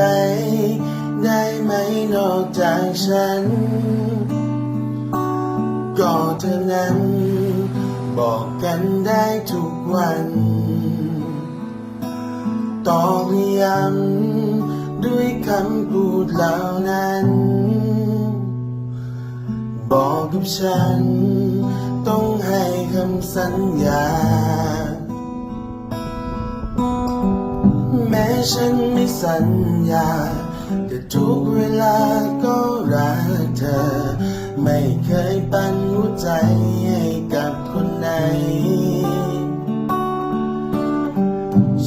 ร ได้ไหมนอกจากฉัน ก็เท่านั้น บอกกันได้ทุกวัน ตอกย้ำด้วยคำพูดเหล่านั้น บอกกับฉัน ต้องให้คำสัญญา ฉันไม่สัญญาแต่ทุกเวลาก็รักเธอ ไม่เคยปันหัวใจให้กับคนไหน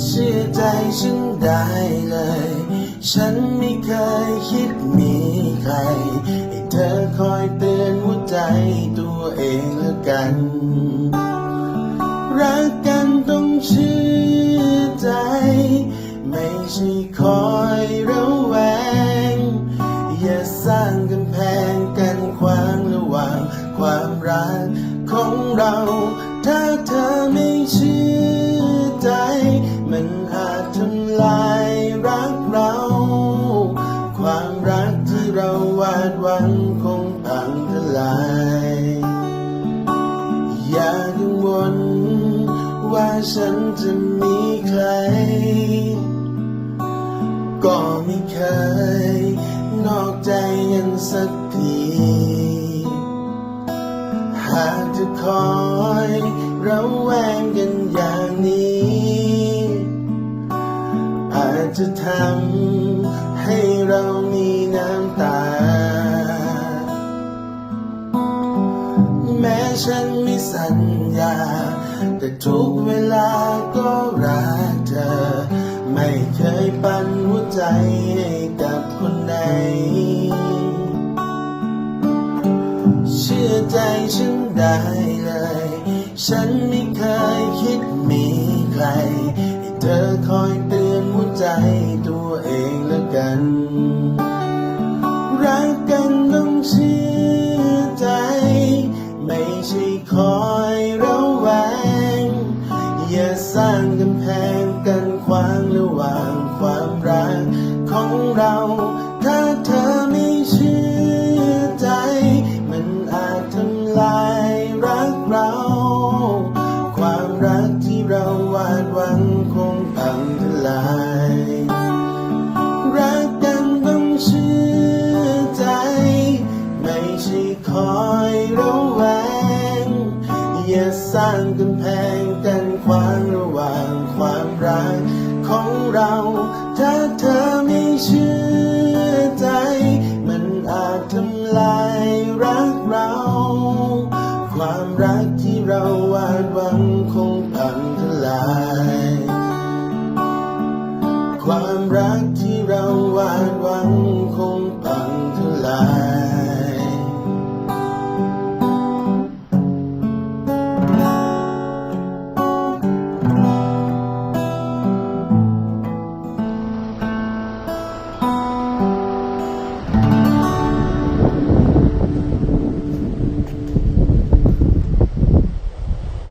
เชื่อใจฉันได้เลย ฉันไม่เคยคิดมีใคร ให้เธอคอยเตือนหัวใจตัวเองแล้วกัน รักกันต้องเชื่อ ไม่ใช่คอยระแวง อย่าสร้างกำแพงกันขวางระหว่างความรักของเรา ถ้าเธอไม่เชื่อใจ มันอาจทำลายรักเรา ความรักที่เราวาดหวังคงพังทลาย อย่ากังวลว่าฉันจะมีใคร ก็ไม่เคย นอกใจกันสักที หากจะคอยระแวงกันอย่างนี้ อาจจะทำให้เรามีน้ำตา แม้ฉันไม่สัญญา แต่ทุกเวลาก็รักเธอ ไม่เคยปันหัว ใจให้กับคนไหน เชื่อใจฉันได้เลย ฉันไม่เคยคิดมีใคร ให้เธอคอยเตือนหัวใจตัวเองแล้วกัน ไม่ใช่คอยระแวง อย่าสร้างกำแพงกันขวางระหว่างความรักของเรา ถ้าเธอไม่เชื่อใจ มันอาจทำลายรักเรา ความรักที่เราวา